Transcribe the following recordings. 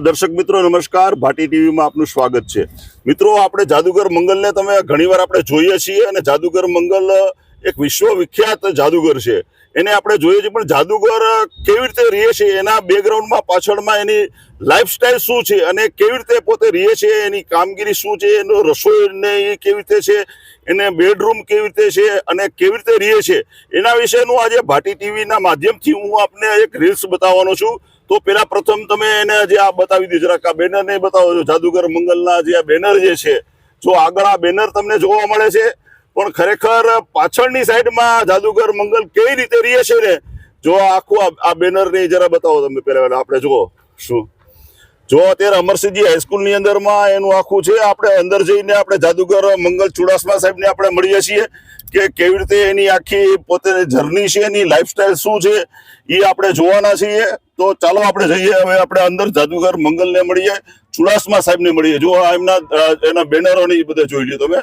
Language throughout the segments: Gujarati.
દર્શક મિત્રો, નમસ્કાર. ભાટી ટીવીમાં આપનું સ્વાગત છે. મિત્રો, આપણે જાદુગર મંગલને તમે ઘણીવાર આપણે જોઈએ છીએ અને જાદુગર મંગલ એક વિશ્વ વિખ્યાત જાદુગર છે. એને આપણે જોઈએ છીએ, પણ જાદુગર કેવી રીતે રહે છે? એના બેકગ્રાઉન્ડમાં પાછળમાં એની લાઈફસ્ટાઈલ શું છે? અને કેવી રીતે પોતે રહે છે? એની કામગીરી શું છે? એનો રસોઈને એ કેવી રીતે છે? એને બેડરૂમ કેવી રીતે છે? અને કેવી રીતે રહે છે? એના વિશેનું આજે ભાટી ટીવીના માધ્યમથી હું આપને એક રીલ્સ બતાવવાનો છું. તો પેલા પ્રથમ તમે એને જે આ બતાવી દીધું, જરાક આ બેનર ને બતાવો છો. જાદુગર મંગલના જે આ બેનર જે છે, જો આગળ આ બેનર તમને જોવા મળે છે, પણ ખરેખર પાછળની સાઈડમાં જાદુગર મંગલ કેવી રીતે રહે છે ને? જો આખું આ- બેનરની જરા બતાવો તમે પેલા આપણે જુઓ. શું? જો અત્યારે અમરસિંહજી હાઈસ્કૂલની અંદરમાં એનું આખું છે, આપણે અંદર જઈને આપણે જાદુગર મંગલ ચુડાસમા સાહેબને આપણે મળીએ છીએ કે કેવી રીતે એની આખી પોતે જર્ની છે, એની લાઈફસ્ટાઈલ શું છે, એ આપણે જોવાના છીએ. તો ચાલો આપણે જઈએ, હવે આપણે અંદર જાદુગર મંગલને મળીએ, ચુડાસમા સાહેબને મળીએ. જો એમના, એના બેનરો ને એ બધા જોઈ લ્યો તમે.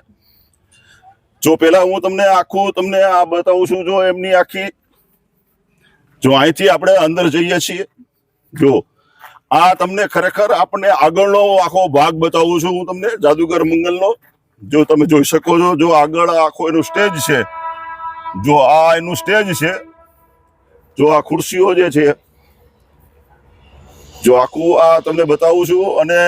જો પેલા હું તમને આખું તમને આ બતાવું છું, જો એમની આખી, જો અહીંથી આપણે અંદર જઈએ છીએ. જો આ તમને ખરેખર આપણે આગળનો આખો ભાગ બતાવું છું હું તમને, જાદુગર મંગલનો. જો તમે જોઈ શકો છો, જો આગળ આખો એનું સ્ટેજ છે, જો આ એનું સ્ટેજ છે, જો આ ખુરશીઓ જે છે, જો આખું આ તમને બતાવું છું અને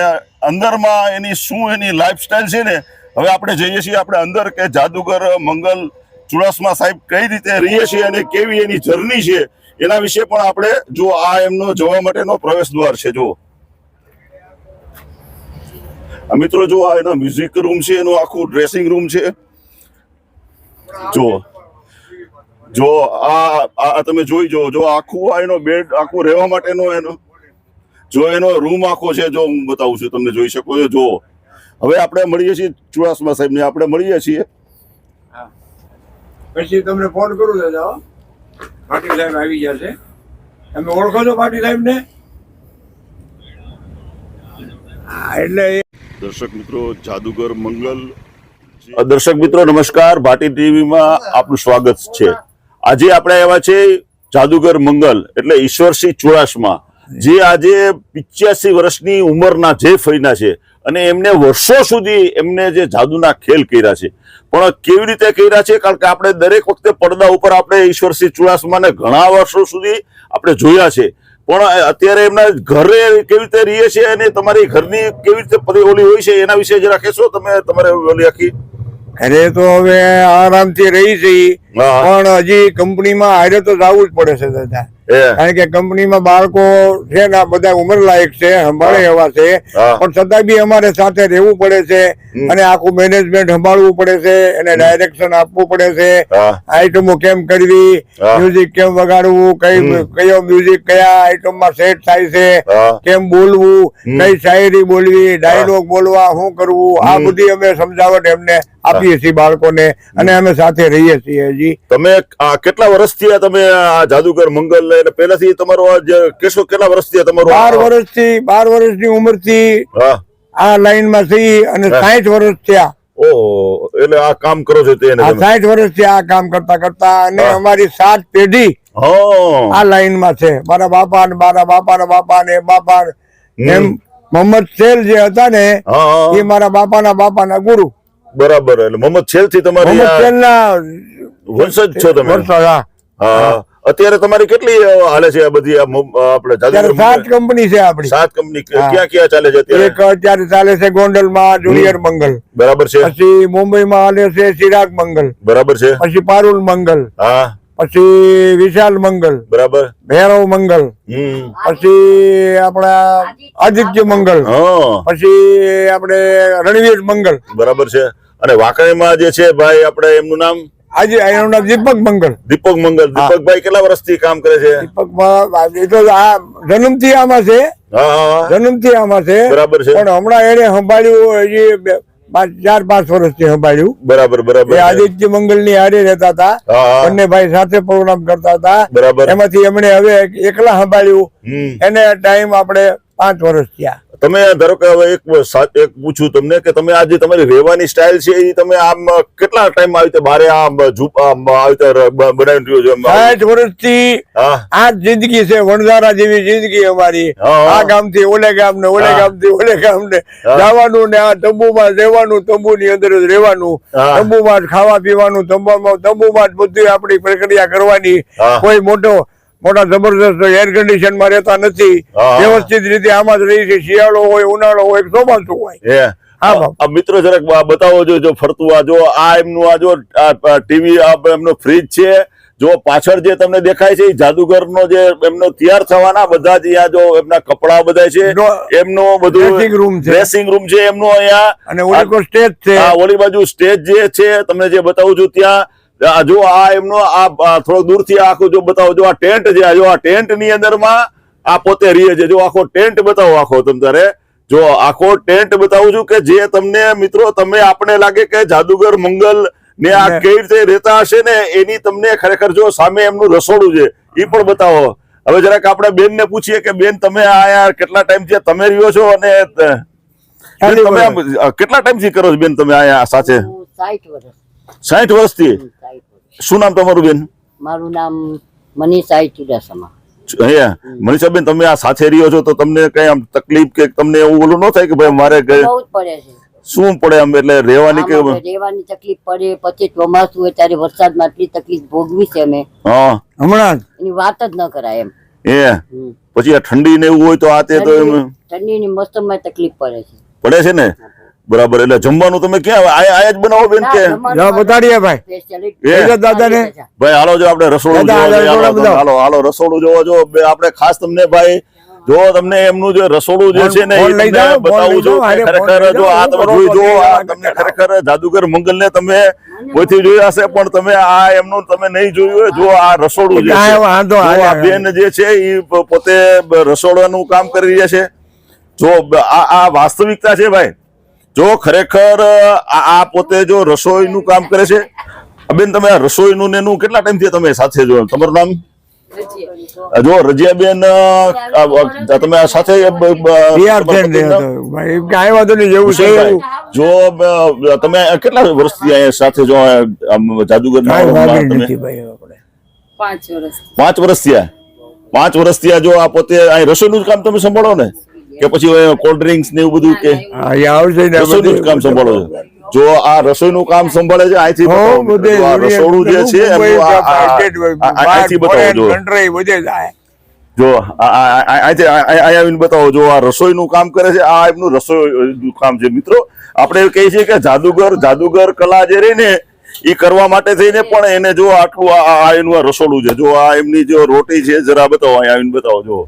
અંદરમાં એની શું એની લાઈફસ્ટાઈલ છે ને, હવે આપણે જઈએ છીએ આપણે અંદર કે જાદુગર મંગલ ચુડાસમા સાહેબ કઈ રીતે રહીએ છીએ અને કેવી એની જર્ની છે એના વિશે પણ આપણે જો આ એમનો જોવા માટેનો પ્રવેશ દ્વાર છે જો આ મિત્રો જો આ એનો મ્યુઝિક રૂમ છે, એનું આખું ડ્રેસિંગ રૂમ છે. જો જો આ આ તમે જોઈ જો જો આખું આ એનો બેડ આખું રહેવા માટેનો એનો જો એનો રૂમ આખો છે, જો હું બતાવું છું, તમને જોઈ શકો છો જો હવે આપણે મળીએ છીએ ચુડાસમા સાહેબને, આપણે મળીએ છીએ. પછી તમને ફોન કરું દાદા. પાટીલ સાહેબ આવી જશે તમે ઓળખો છો પાટીલ સાહેબ ને એટલે દર્શક મિત્રો જાદુગર મંગલ દર્શક મિત્રો નમસ્કાર. ભાટી ટીવીમાં આપનું સ્વાગત છે. આજે આપણે આવ્યા છે જાદુગર મંગલ એટલે ઈશ્વરસિંહ ચુડાસમા જે આજે પિચ્યાસી વર્ષની ઉંમરના જે ફઈના છે અને એમને વર્ષો સુધી એમને જે જાદુના ખેલ કર્યા છે. પણ કેવી રીતે કર્યા છે? કારણ કે આપણે દરેક વખતે પડદા ઉપર આપણે ઈશ્વરસિંહ ચુડાસમાને ઘણા વર્ષો સુધી આપણે જોયા છે. પણ અત્યારે એમના ઘરે કેવી રીતે રહીએ છે અને તમારી ઘરની કેવી રીતે પરિવલી ઓલી હોય છે એના વિશે જરા કહેશો? તમે તમારે ઓલી આખી? અરે તો હવે આરામથી રહી છે પણ હજી કંપનીમાં હારે તો જવું જ પડે છે દાદા. કારણ કે કંપનીમાં બાળકો છે ને બધા ઉંમર લાયક છે સંભાળે એવા છે. પણ છતાં બી અમારે સાથે રહેવું પડે છે અને આખું મેનેજમેન્ટ સંભાળવું પડે છે એને ડાયરેક્શન આપવું પડે છે. આઈટમો કેમ કરવી? મ્યુઝિક કેમ વગાડવું? કઈ કયો મ્યુઝિક કયા આઈટમમાં સેટ થાય છે? કેમ બોલવું. કઈ શાયરી બોલવી? ડાયલોગ બોલવા? શું કરવું? આ બધી અમે સમજાવટ એમને આપીએ છીએ બાળકોને અને અમે સાથે રહીએ છીએ હજી. તમે કેટલા વર્ષથી આ તમે આ જાદુગર મંગલ એટલે પહેલાથી તમારો આ કેશો કેટલા વર્ષથી તમારો બાર વર્ષથી બાર વર્ષની ઉંમરથી આ લાઈનમાં થઈ અને. સાઠ વર્ષ થયા. ઓહો એટલે આ કામ કરો છો તમે. સાઠ વર્ષથી આ કામ કરતા કરતા અને અમારી સાત પેઢી આ લાઈનમાં છે. મારા બાપા ને મારા બાપા ના બાપા ને બાપા ને. એમ મોહમ્મદ શેલ જે હતા ને. એ મારા બાપાના બાપાના ગુરુ. બરાબર એટલે મોહમ્મદ શેલથી તમારી મોહમ્મદ શેલ ના વંશજ છો તમે? વંશજ હા. અત્યારે તમારી કેટલી હાલે છે આ બધી મો- આપણે સાત કંપની છે આપણી. સાત કંપની ક્યાં ક્યાં ચાલે છે અત્યારે? એક અત્યારે ચાલે છે ગોંડલમાં જુનિયર મંગલ. બરાબર છે. પછી મુંબઈમાં હાલે છે ચિરાગ મંગલ. બરાબર છે. પછી પારુલ મંગલ. હા. પછી વિશાલ મંગલ. બરાબર. ભૈરવ મંગલ. હમ. પછી આપણા આદિત્ય મંગલ. પછી આપણે રણવીર મંગલ. બરાબર છે. અને વાંકણીમાં જે છે ભાઈ આપણે એમનું નામ? આજે એનું નામ દીપક મંગળ. દીપક મંગળ દીપકભાઈ કેટલા વર્ષથી કામ કરે છે? દીપક એ તો આ જન્મથી આમાં છે. જન્મથી આમાં છે. બરાબર છે. પણ હમણાં એને સંભાળ્યું હજી પાંચ- ચાર પાંચ વર્ષથી સંભાળ્યું. બરાબર બરાબર આદિત્ય મંગલની હારે રહેતા હતા. બંને ભાઈ સાથે પ્રોગ્રામ કરતા હતા. બરાબર. એમાંથી એમણે હવે એકલા સંભાળ્યું. એને ટાઈમ આપણે પાંચ વર્ષ થયા. તમે ધારો કે હવે એક એક પૂછું તમને કે તમે આ જે તમારી રહેવાની સ્ટાઇલ છે એ તમે આમ કેટલા ટાઈમ આવી રીતે બારે આમ ઝૂપ આવી રીતે બનાવી રહ્યો છે સાઠ વર્ષથી આ જિંદગી છે વણઝારા જેવી જિંદગી અમારી. આ ગામથી ઓલે ગામ ને ઓલે ગામથી ઓલે ગામ ને જવાનું ને આ તંબુમાં રહેવાનું તંબુ ની અંદર જ રહેવાનું. તંબુમાં જ ખાવા પીવાનું તંબુમાં તંબુમાં જ બધી આપણી પ્રક્રિયા કરવાની. કોઈ મોટો મોટા જબરદસ્ત એર કન્ડિશનમાં રહેતા નથી. વ્યવસ્થિત રીતે આમાં જ રહી છે. શિયાળો હોય ઉનાળો હોય ચોમાસું હોય. આ મિત્રો જરાક બતાવો જો જો ફરતું આ જો આ એમનું આ જો ટીવી એમનો ફ્રીજ છે. જો પાછળ જે તમને દેખાય છે એ જાદુગરનો જે એમનો તૈયાર થવાના બધા જ અહીંયા જો એમના કપડા બધા છે એમનો બધું ડ્રેસિંગ રૂમ છે. ડ્રેસિંગ રૂમ છે એમનું અહીંયા અને ઓલી સ્ટેજ છે. ઓલી બાજુ સ્ટેજ જે છે તમને જે બતાવું છું ત્યાં જો આ એમનો આ આ થોડો દૂરથી આખું જો બતાવો જો આ ટેન્ટ છે જો આ ટેન્ટની અંદરમાં આ પોતે રહીએ છે. જો આખો ટેન્ટ બતાવો આખો તમ તારે. જો આખો ટેન્ટ બતાવું છું કે જે તમને મિત્રો તમે આપણે લાગે કે જાદુગર મંગલ ને આ કેવી રીતે રહેતા હશે ને એની તમને ખરેખર જો સામે એમનું રસોડું છે એ પણ બતાવો. હવે જરાક આપણે બેન ને પૂછીએ કે બેન તમે આયા કેટલા ટાઈમથી તમે રહ્યો છો? અને તમે કેટલા ટાઈમથી કરો છો બેન તમે આયા સાથે સાઠ વર્ષ. સાઠ વર્ષથી? શું નામ તમારું બેન? મારું નામ મનીષાઈ ચુડાસમા મનીષાબેન તમે આ સાથે રહ્યો છો તો તમને કઈ આમ તકલીફ કે તમને એવું ઓલું ન થાય કે ભાઈ મારે પડે છે. શું પડે આમ એટલે રહેવાની કે રહેવાની તકલીફ પડે પછી ચોમાસું હોય ત્યારે વરસાદમાં આટલી તકલીફ ભોગવી છે અમે. હા. હમણાં જ? એની વાત જ ન કરાય એમ. એ. પછી આ ઠંડી ને એવું હોય તો આ તે તો ઠંડી- ઠંડીની મોસમમાં તકલીફ પડે છે. પડે છે ને? બરાબર એટલે જમવાનું તમે ક્યાં આયા જ બનાવો બેન કે? બતાડીએ ભાઈ. દાદાને. ભાઈ હાલો જો આપણે રસોડું જોવા હાલો હાલો હાલો રસોડું જોવા જો આપણે ખાસ તમને ભાઈ જો તમને એમનું જે રસોડું જે છે ને એ બતાવું છું. ખરેખર જો આ જાઓ, તમે બરોબર, જો તમને ખરેખર જાદુગર મંગલ ને તમે કોઈથી જોયા હશે પણ તમે આ એમનું તમે નહીં જોયું હોય જો આ રસોડું જે આ છે આ આ બેન જે છે એ પોતે રસોડાનું કામ કરી રહ્યા છે. જો આ આ વાસ્તવિકતા છે ભાઈ. જો ખરેખર આ આ પોતે જો રસોઈનું કામ કરે છે બેન તમે આ રસોઈનું ને એનું કેટલા ટાઈમથી તમે સાથે જો તમારું નામ? જો રજિયાબેન તમે સાથે જો તમે કેટલા વર્ષથી અહીંયા સાથે જો જાદુગર પાંચ વર્ષ પાંચ વર્ષ થયા. પાંચ વર્ષ થયા જો આ પોતે અહીં રસોઈનું કામ તમે સંભાળો ને? કે પછી કોલ્ડ ડ્રિંક્સ ને એવું બધું કે રસોઈનું જ કામ સંભાળો છો. જો આ રસોઈનું કામ સંભાળે છે અહીંથી રસોડું જે છે અહીંથી બતાવો જો. આવીને બતાવો જો આ રસોઈનું કામ કરે છે આ એમનું રસોઈનું કામ છે. મિત્રો આપણે કહીએ છીએ કે જાદુગર જાદુગર કલા જે રહી ને એ કરવા માટે થઈને પણ એને જો આટલું આ- એનું આ રસોડું છે. જો આ એમની જો રોટી છે જરા બતાવો અહીંયા આવીને બતાવો જો.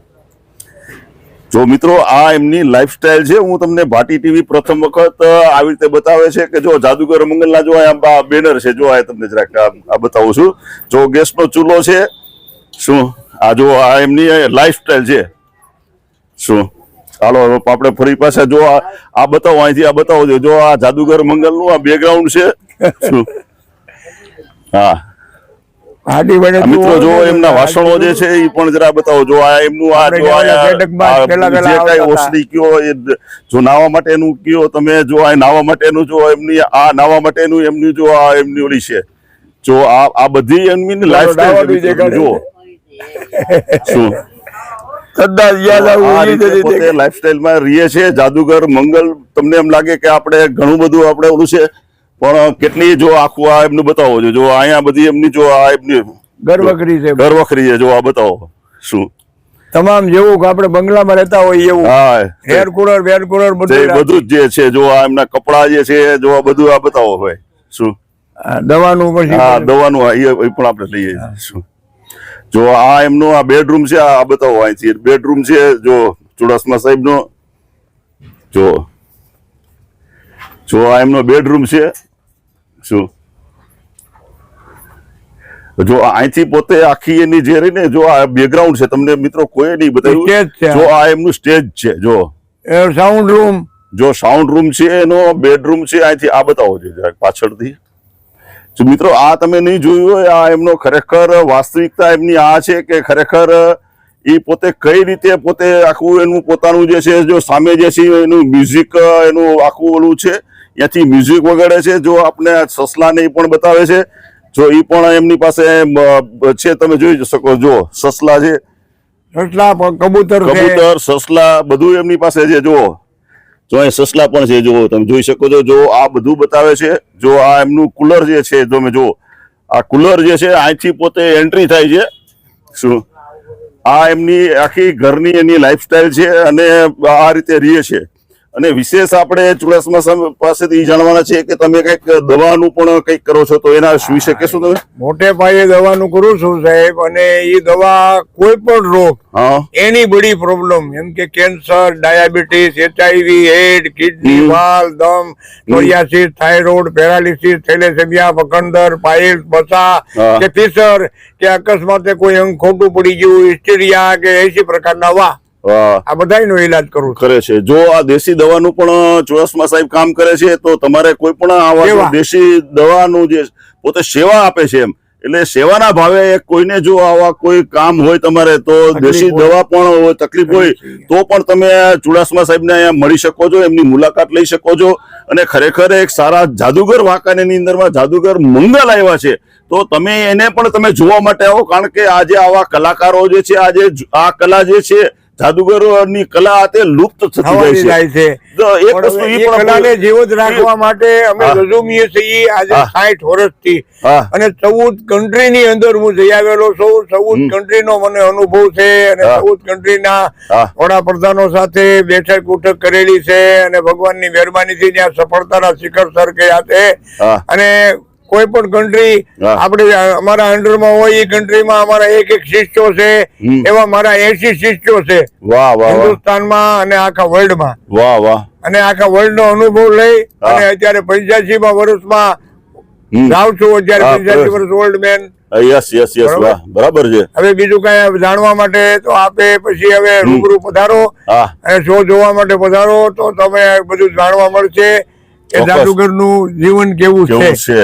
જો મિત્રો, આ એમની લાઈફસ્ટાઈલ છે, હું તમને ભાટી ટીવી પ્રથમ વખત આવી રીતે બતાવે છે કે જો જાદુગર મંગલના જો આ બેનર છે, જો આ તમને જરાક આ બતાવું છું. જો ગેસનો ચૂલો છે, શું? આ જો આ એમની લાઈફસ્ટાઈલ છે. શું? ચાલો આપણે ફરી પાછા જો આ બતાવો, અહીંથી આ બતાવો જો આ જાદુગર મંગલનું આ બેકગ્રાઉન્ડ છે, શું? હા. હાડી વડે મિત્રો જો એમના વાસણો જે છે એ પણ જરા બતાવો જો આ એમનું આ જો આ જે કઈ ઓસરી કયો એ જો નાવા માટેનું કયો તમે જો આ નાવા માટેનું જો એમની આ નાવા માટેનું એમની જો આ એમની ઓલી છે. જો આ આ બધી એમની લાઈફસ્ટાઈલ જો શું? કદાચ યાદ આવું લાઈફસ્ટાઈલમાં રહીએ છે જાદુગર મંગલ તમને એમ લાગે કે આપણે ઘણું બધું આપણે ઓલું છે પણ કેટલી જો આખું આ એમનું બતાવો છો. જો અહીંયા બધી એમની જો આ એમની ગર્વખરી છે. ગર્વખરી વખરી છે. જો આ બતાવો. શું? તમામ જેવું કે આપણે બંગલામાં રહેતા હોય એવું. હા હેર કુલર વેર કુલર બધું બધું જ જે છે જો આ એમના કપડા જે છે જો આ બધું આ બતાવો હોય શું? દવાનું પછી હા દવાનું એ પણ આપણે લઈએ. શું? જો આ એમનો આ બેડરૂમ છે આ બતાવો અહીંથી. બેડરૂમ છે જો ચુડાસમા સાહેબનો. જો જો આ એમનો બેડરૂમ છે શું? જો અહીંથી પોતે આખી એની જે રહી ને જો આ બેકગ્રાઉન્ડ છે તમને મિત્રો કોઈ નહીં બતાવ્યું. જો આ એમનું સ્ટેજ છે જો. સાઉન્ડ રૂમ જો સાઉન્ડ રૂમ છે એનો બેડરૂમ છે અહીંથી આ બતાવો છે જરાક પાછળથી. જો મિત્રો આ તમે નહીં જોયું હોય આ એમનો ખરેખર વાસ્તવિકતા એમની આ છે કે ખરેખર એ પોતે કઈ રીતે પોતે આખું એનું પોતાનું જે છે જો સામે જે છે એનું મ્યુઝિક એનું આખું ઓલું છે ત્યાંથી મ્યુઝિક વગાડે છે જો આપણે સસલાને એ પણ બતાવે છે જો એ પણ એમની પાસે છે તમે જોઈ શકો જો સસલા છે. સસલા કબૂતર કબૂતર સસલા બધું એમની પાસે છે જો જો અહીં સસલા પણ છે જો તમે જોઈ શકો છો જો આ બધું બતાવે છે જો આ એમનું કુલર જે છે તમે જો આ કુલર જે છે અહીંથી પોતે એન્ટ્રી થાય છે. શું? આ એમની આખી ઘરની એની લાઈફસ્ટાઈલ છે અને આ રીતે રહે છે. અને વિશેષ આપણે ચુડાસમા પાસેથી જાણવાના છે કે તમે કંઈક દવાનું પણ કંઈક કરો છો તો એના વિશે કહેશો તમે મોટે પાયે દવાનું કરું છું સાહેબ અને એ દવા કોઈ પણ રોગ એની બડી પ્રોબ્લેમ એમ કે cancer diabetes HIV AIDS kidney. વાલ દમ સોરિયાસિસ થાઇરોઇડ પેરાલિસિસ થેલેસેમિયા વકંદર પાઇલ્સ બસા. કે ફિસર કે અકસ્માતે કોઈ અંગ ખોટું પડી ગયું હિસ્ટેરિયા કે એસી પ્રકારના વાહ આ બધાનો ઈલાજ કરું છું. કરે છે. જો આ દેશી દવાનું પણ ચોરસમાં સાહેબ કામ કરે છે તો તમારે કોઈ પણ આવા દેશી દવાનું જે પોતે સેવા આપે છે એમ. એટલે સેવાના ભાવે કોઈને જો આવા કોઈ કામ હોય તમારે તો દેશી દવા પણ તકલીફ હોય તો પણ તમે ચુડાસમા સાહેબને અહીંયા મળી શકો છો એમની મુલાકાત લઈ શકો છો. અને ખરેખર એક સારા જાદુગર વાંકાનેની અંદરમાં જાદુગર મંગલ આવ્યા છે. તો તમે એને પણ તમે જોવા માટે આવો કારણ કે આજે આવા કલાકારો જે છે આજે આ કલા જે છે જાદુગરોની કલા આ તે લુપ્ત થતી જાય છે તો એક વસ્તુ ઈ એ પણ કલાને જીવત રાખવા માટે અમે. રજૂમીએ છીએ આજે હા. સાઠ વર્ષથી અને ચૌદ કન્ટ્રી ની અંદર હું જઈ આવેલો છું ચૌદ કન્ટ્રીનો કન્ટ્રી નો મને અનુભવ છે અને હા. ચૌદ કન્ટ્રી ના હા. વડાપ્રધાનો સાથે બેઠક ઉઠક કરેલી છે અને ભગવાનની મહેરબાનીથી ત્યાં સફળતાના શિખર સર ગયા છે અને કોઈ પણ કન્ટ્રી. આપણે અમારા અંડરમાં હોય એ કન્ટ્રીમાં અમારા એક એક શિષ્યો છે એવા મારા એસી શિષ્યો છે હિન્દુસ્તાનમાં અને આખા વર્લ્ડમાં વાહ વાહ. અને આખા વર્લ્ડ નો અનુભવ લઈ અને અત્યારે પંચ્યાસી માં વર્ષમાં જાઉં છું અત્યારે પંચ્યાસી વર્ષ old man yes yes yes બરાબર. વાહ. બરાબર છે. હવે બીજું કઈ જાણવા માટે તો આપે પછી હવે રૂબરૂ પધારો અને શો જોવા માટે પધારો તો તમે બધું જાણવા મળશે કે જાદુગરનું જીવન કેવું છે?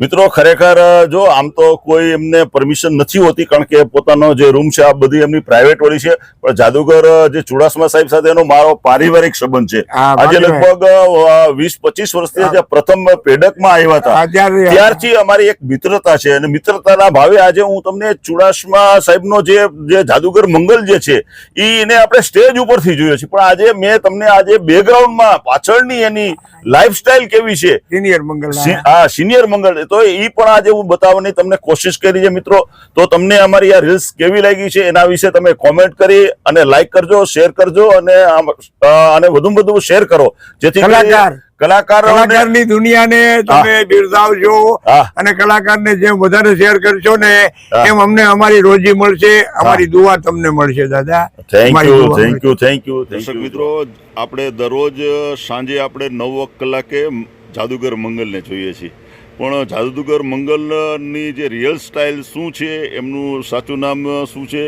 મિત્રો ખરેખર જો આમ તો કોઈ એમને પરમિશન નથી હોતી કારણ કે પોતાનો જે રૂમ છે આ બધી એમની પ્રાઇવેટ વાળી છે પણ જાદુગર જે ચુડાસમા સાહેબ સાથે એનો મારો પારિવારિક સંબંધ છે. આજે લગભગ વીસ પચીસ વર્ષથી જે પ્રથમ પેડકમાં આવ્યા હતા. ત્યારથી અમારી એક મિત્રતા છે અને મિત્રતાના ભાવે આજે હું તમને ચુડાસમા સાહેબનો જે જે જાદુગર મંગલ જે છે એને આપણે સ્ટેજ ઉપરથી જોયો છે. પણ આજે મેં તમને આજે બેકગ્રાઉન્ડમાં પાછળની એની લાઈફસ્ટાઈલ કેવી છે? સિનિયર મંગલ હા. સિનિયર મંગળ તો એ પણ આજે હું બતાવવાની તમને કોશિશ કરી છે મિત્રો. તો તમને અમારી આ રીલ્સ કેવી લાગી છે એના વિશે તમે કોમેન્ટ કરી અને લાઈક કરજો શેર કરજો અને અને વધુ વધુ શેર કરો. જેથી કરી કલાકાર. કલાકારો કલાકારની દુનિયાને તમે બિરદાવજો અને કલાકારને જેમ વધારે શેર કરશો ને. એમ અમને અમારી રોજી મળશે અમારી દુઆ તમને મળશે દાદા. Thank you thank you thank you દર્શક મિત્રો આપણે દરરોજ સાંજે આપણે નવ કલાકે જાદુગર મંગલને જોઈએ છીએ. પણ જાદુગર મંગલની જે રિયલ સ્ટાઇલ શું છે એમનું સાચું નામ શું છે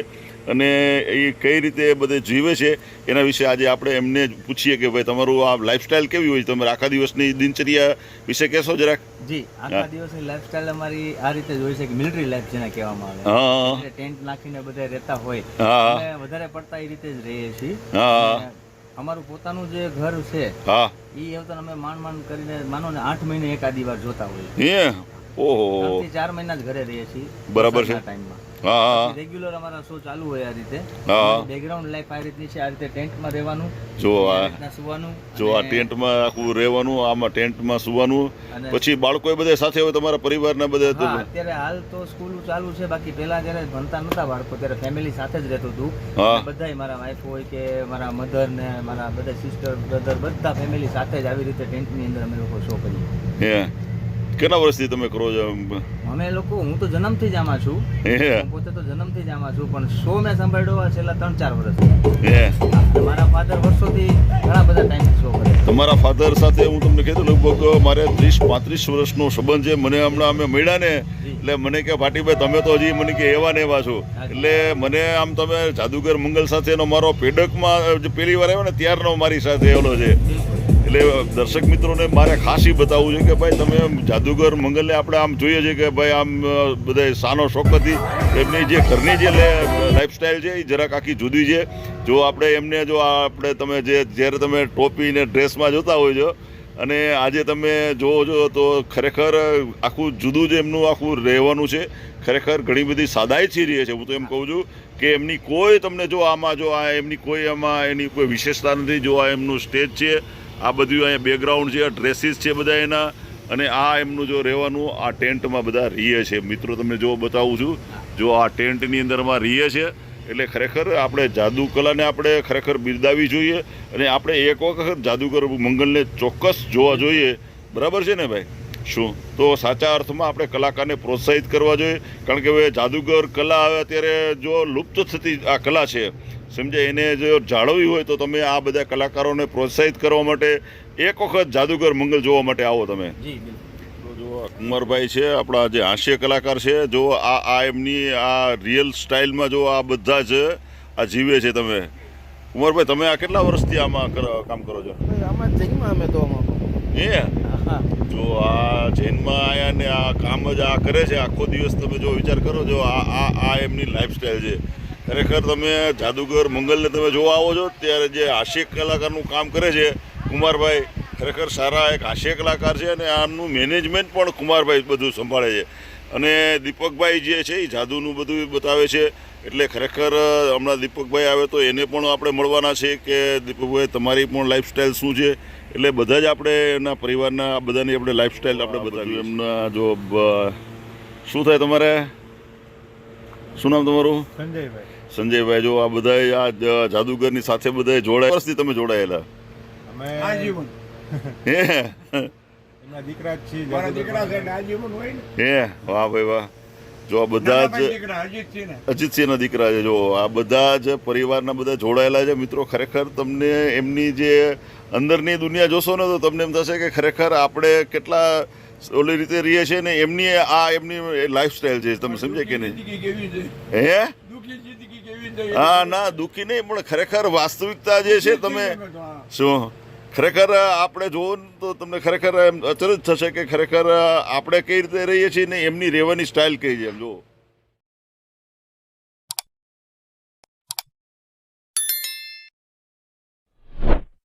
અને એ કઈ રીતે બધે જીવે છે એના વિશે આજે આપણે એમને પૂછીએ કે ભાઈ તમારું આ લાઈફસ્ટાઈલ કેવી હોય? તમે આખા દિવસની દિનચર્યા વિશે કહેશો જરાક? જી આખા. દિવસની લાઈફસ્ટાઈલ અમારી આ રીતે જ હોય છે કે મિલિટરી લાઈફ જેને કહેવામાં આવે હા. ટેન્ટ નાખીને બધા રહેતા હોય. હા. વધારે પડતા એ રીતે જ રહીએ છીએ. અમારું પોતાનું જે ઘર છે હા. એ હવે અમે માંડ માંડ કરીને માનો ને આઠ મહિને એકાદી વાર જોતા હોય ઓહો. ચાર મહિના જ ઘરે રહીએ છીએ. બરાબર છે. ટાઈમમાં રેગ્યુલર અમારા શો ચાલુ હોય આ રીતે. બેકગ્રાઉન્ડ લાઈફ આ રીતની છે આ રીતે ટેન્ટમાં રહેવાનું જો આ સુવાનું જો આ ટેન્ટમાં આખું રહેવાનું આમાં ટેન્ટમાં સુવાનું પછી બાળકો બધા સાથે હોય તમારા પરિવારના બધા અત્યારે હાલ તો સ્કૂલ ચાલુ છે બાકી પહેલા જ્યારે ભણતા નતા બાળકો ત્યારે ફેમિલી સાથે જ રહેતું હતું. બધાય મારા વાઈફ હોય કે મારા મધર ને મારા બધા સિસ્ટર બ્રધર બધા ફેમિલી સાથે જ આવી રીતે ટેન્ટની અંદર અમે લોકો શો કરીએ. કેટલા વર્ષથી તમે કરો છો અમે લોકો હું તો જન્મથી જ આમાં છું. પોતે તો જન્મથી જ આમાં છું પણ શો મેં સાંભળ્યો આ છેલ્લા ત્રણ ચાર વર્ષ મારા ફાધર વર્ષોથી ઘણા બધા ટાઈમ શો કરે તમારા ફાધર સાથે હું તમને કીધું લગભગ મારે ત્રીસ પાંત્રીસ વર્ષનો સંબંધ છે. મને હમણાં અમે મળ્યા ને એટલે મને કે ભાટીભાઈ તમે તો હજી મને કે એવા ને એવા છો. એટલે મને આમ તમે જાદુગર મંગલ સાથેનો મારો પેડકમાં જે પહેલી વાર આવ્યો ને ત્યારનો મારી સાથે એવો છે. એટલે દર્શક મિત્રોને મારે ખાસ બતાવવું છે કે ભાઈ તમે જાદુગર મંગલને આપણે આમ જોઈએ છીએ કે ભાઈ આમ બધા સાનો શોખથી એમની જે ઘરની જે લાઈફસ્ટાઈલ છે એ જરાક આખી જુદી છે. જો આપણે એમને, જો આપણે તમે જે, જ્યારે તમે ટોપી ને ડ્રેસમાં જોતા હોય છો, અને આજે તમે જોવો છો તો ખરેખર આખું જુદું જ એમનું આખું રહેવાનું છે. ખરેખર ઘણી બધી સાદાઈ છી રહી છે. હું તો એમ કહું છું કે એમની કોઈ, તમને જો આમાં જો આ એમની કોઈ એમાં એની કોઈ વિશેષતા નથી, જો આ એમનું સ્ટેજ છે આ બધું અહીંયા બેકગ્રાઉન્ડ છે ડ્રેસીસ છે બધા એના. અને આ એમનું જો રહેવાનું, આ ટેન્ટમાં બધા રહીએ છે. મિત્રો, તમને જો બતાવું છું, જો આ ટેન્ટની અંદરમાં રહીએ છે, એટલે ખરેખર આપણે જાદુ કલાને આપણે ખરેખર બિરદાવી જોઈએ અને આપણે એક વખત જાદુગર મંગલને ચોક્કસ જોવા જોઈએ. બરાબર છે ને ભાઈ? શું? તો સાચા અર્થમાં આપણે કલાકારને પ્રોત્સાહિત કરવા જોઈએ. કારણ કે હવે જાદુગર કલા હવે અત્યારે જો લુપ્ત થતી આ કલા છે સમજે એને જો જાળવવી હોય તો તમે આ બધા કલાકારોને પ્રોત્સાહિત કરવા માટે એક વખત જાદુગર મંગલ જોવા માટે આવો તમે. જી કુમારભાઈ છે આપણા જે હાસ્ય કલાકાર છે જો આ આ એમની આ રિયલ સ્ટાઇલમાં જો આ બધા જ આ જીવે છે તમે. કુંવરભાઈ તમે આ કેટલા વર્ષથી આમાં કામ કરો છો? આમાં અમે તો એ જો આ જૈનમાં આયા ને આ કામ જ આ કરે છે આખો દિવસ તમે જો વિચાર કરો જો આ આ આ એમની લાઈફસ્ટાઈલ છે. ખરેખર તમે જાદુગર મંગલને તમે જોવા આવો છો ત્યારે જે હાસ્ય કલાકારનું કામ કરે છે કુમારભાઈ ખરેખર સારા એક હાસ્ય કલાકાર છે અને આમનું મેનેજમેન્ટ પણ કુમારભાઈ બધું સંભાળે છે. અને દીપકભાઈ જે છે એ જાદુનું બધું બતાવે છે એટલે ખરેખર હમણાં દીપકભાઈ આવે તો એને પણ આપણે મળવાના છે કે દીપકભાઈ તમારી પણ લાઈફસ્ટાઈલ શું છે? એટલે બધા જ આપણે એના પરિવારના બધાની આપણે લાઈફસ્ટાઈલ આપણે બતાવી એમના જો શું થાય તમારે? શું નામ તમારું? સંજયભાઈ. સંજયભાઈ જો આ બધા આ જાદુગરની સાથે બધા જોડાય. વર્ષથી તમે જોડાયેલા. અમે આજીવન હે? એમના દીકરા છે મારા દીકરા છે આજીવન હોય ને. હે? વાહ ભાઈ વાહ. જો આ બધા જ અજીતસિંહના દીકરા છે જો આ બધા જ પરિવારના બધા જોડાયેલા છે. મિત્રો ખરેખર તમને એમની જે અંદરની દુનિયા જોશો ને તો તમને એમ થશે કે ખરેખર આપણે કેટલા ઓલી રીતે રહીએ છીએ ને એમની આ એમની લાઈફસ્ટાઈલ છે. તમે સમજે કે નહીં? હે? હા ના દુઃખી નહીં પણ ખરેખર વાસ્તવિકતા જે છે તમે શું? ખરેખર આપણે જોવો ને તો તમને ખરેખર એમ અચરજ થશે કે ખરેખર આપણે કઈ રીતે રહીએ છીએ ને એમની રહેવાની સ્ટાઇલ કઈ છે એમ જુઓ.